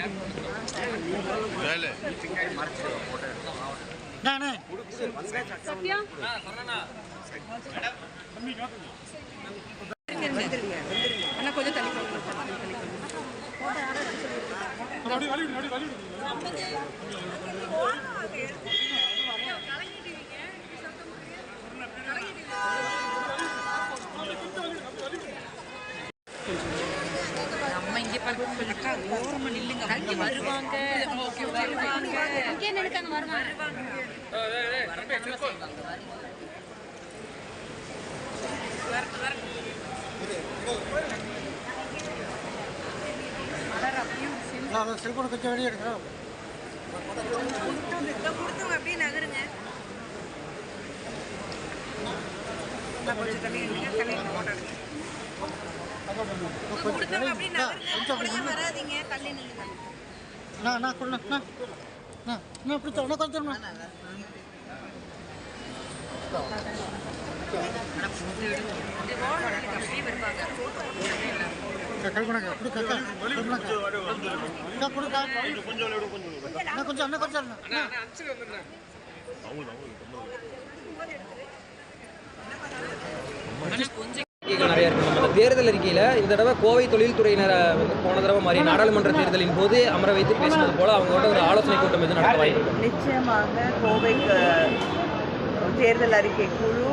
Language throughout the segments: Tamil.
வந்துருச்சு நானே அண்ணா கொஞ்சம் தள்ளி போங்க. நம்ம இங்க பாருங்க அக்கா ஓரமா நில்லுங்க வருவாங்க ஓகே வருவாங்க இங்கே நினைக்காங்க வருவாங்க நான் செல்போனை கொஞ்சம் வெளியே எடுக்கிறேன் கொடுத்தவங்க அப்படியே நகருங்க. கொஞ்சம் தள்ளி நில்லுங்க தள்ளி கொஞ்சம் கொஞ்சம் கொடுக்கா நான் கொஞ்சம் நிறைய இருக்கு நம்ம தேர்தல் அறிக்கையில் இந்த தடவை கோவை தொழில்துறையினரை போன தடவை மாதிரி நாடாளுமன்ற தேர்தலின் போது அமர வைத்து பேசினது போல அவங்களோட ஒரு ஆலோசனை கூட்டம் எதுவும் நடத்த வாய்ப்பு? நிச்சயமாக கோவைக்கு தேர்தல் அறிக்கை குழு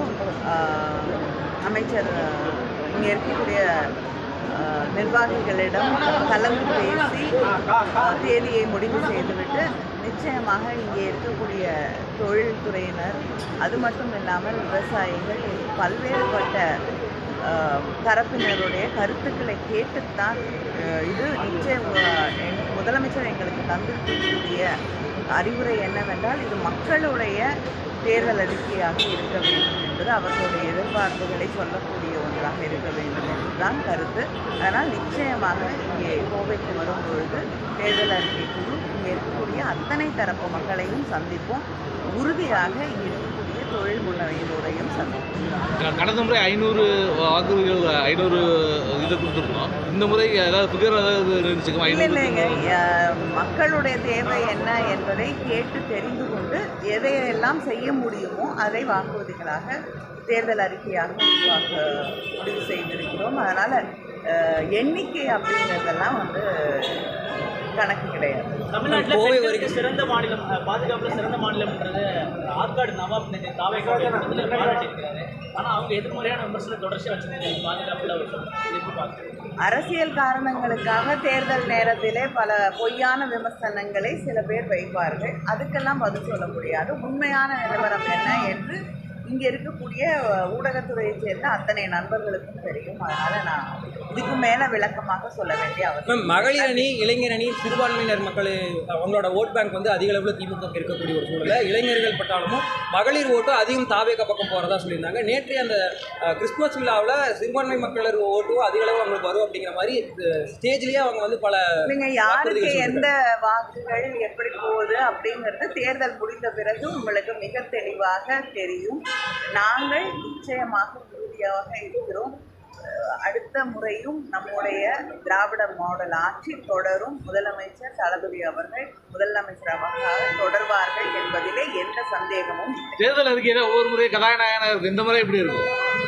அமைச்சர் இங்கே இருக்கக்கூடிய நிர்வாகிகளிடம் கலந்து பேசி தேதியை முடிவு செய்துவிட்டு நிச்சயமாக இங்கே இருக்கக்கூடிய தொழில்துறையினர் அது மட்டும் இல்லாமல் விவசாயிகள் பல்வேறுபட்ட தரப்பினருடைய கருத்துக்களை கேட்டுத்தான் இது நிச்சயம் முதலமைச்சர் எங்களுக்கு தந்திருக்கக்கூடிய அறிவுரை என்னவென்றால் இது மக்களுடைய தேர்தல் அறிக்கையாக இருக்க வேண்டும் என்பது அவர்களுடைய எதிர்பார்ப்புகளை சொல்லக்கூடிய ஒன்றாக இருக்க வேண்டும் என்றுதான் கருத்து. அதனால் நிச்சயமாக இங்கே கோவைக்கு வரும் பொழுது தேர்தல் அறிக்கை குழு இங்கே இருக்கக்கூடிய அத்தனை தரப்பு மக்களையும் சந்திப்போம். உறுதியாக இங்கே சந்திப்போம் கடந்த முறை ஐநூறு வாக்குறுதிகள் ஐநூறு இது கொடுத்துருந்தோம். இந்த முறை ஏதாவது புதிய ஏதாவது இருந்துச்சுக்கா? இல்லை இல்லைங்க. மக்களுடைய தேவை என்ன என்பதை கேட்டு தெரிந்து கொண்டு எதையெல்லாம் செய்ய முடியுமோ அதை வாக்குறுதிகளாக தேர்தல் அறிக்கையாக உருவாக்க முடிவு செய்திருக்கிறோம். அதனால் எண்ணிக்கை அப்படிங்கிறதெல்லாம் வந்து கணக்கு கிடையாது. தமிழ்நாட்டில் கோவை வரைக்கும். சிறந்த மாநிலம் பாதுகாப்புல சிறந்த மாநிலம்ன்றது ஆற்காடு நவாப் நேற்று தாவை பாராட்டியிருக்கிறாரு ஆனா அவங்க எதிர்மறையான விமர்சனம் தொடர்ச்சியா வச்சிருக்காங்க. பாதுகாப்புல அரசியல் காரணங்களுக்காக தேர்தல் நேரத்திலே பல பொய்யான விமர்சனங்களை சில பேர் வைப்பார்கள். அதுக்கெல்லாம் பதில் சொல்ல முடியாது. உண்மையான நிலவரம் என்ன என்று இங்கே இருக்கக்கூடிய ஊடகத்துறையைச் சேர்ந்த அத்தனை நண்பர்களுக்கும் தெரியும். அதனால் நான் இதுக்கு மேலே விளக்கமாக சொல்ல வேண்டிய அவசியம் மகளிர் அணி இளைஞர் அணி சிறுபான்மையினர் மக்கள் அவங்களோட ஓட் பேங்க் வந்து அதிக அளவில் திமுக க்கு இருக்கக்கூடிய ஒரு சூழல்ல. இளைஞர்கள் பட்டாலும் மகளிர் ஓட்டு அதிகம் தாவேக பக்கம் போகிறதா சொல்லியிருந்தாங்க. நேற்று அந்த கிறிஸ்துமஸ் விழாவில் சிறுபான்மை மக்களர் ஓட்டும் அதிக அளவு அவங்களுக்கு வரும் அப்படிங்கிற மாதிரி ஸ்டேஜ்லேயே அவங்க வந்து பல யாருக்கு எந்த வாக்குகள் எப்படி போகுது அப்படிங்கிறது தேர்தல் முடிந்த பிறகு உங்களுக்கு மிக தெளிவாக தெரியும். நாங்கள் நிச்சயமாக உறுதியாக இருக்கிறோம். அடுத்த முறையும் நம்முடைய திராவிட மாடல் ஆட்சி தொடரும். முதலமைச்சர் தளபதி அவர்கள் முதலமைச்சராக தொடர்வார்கள் என்பதிலே எந்த சந்தேகமும் தேர்தல் அறிக்கையில் ஒவ்வொரு முறை கதாநாயகனாக இருக்கு. இந்த முறை எப்படி இருக்கும்?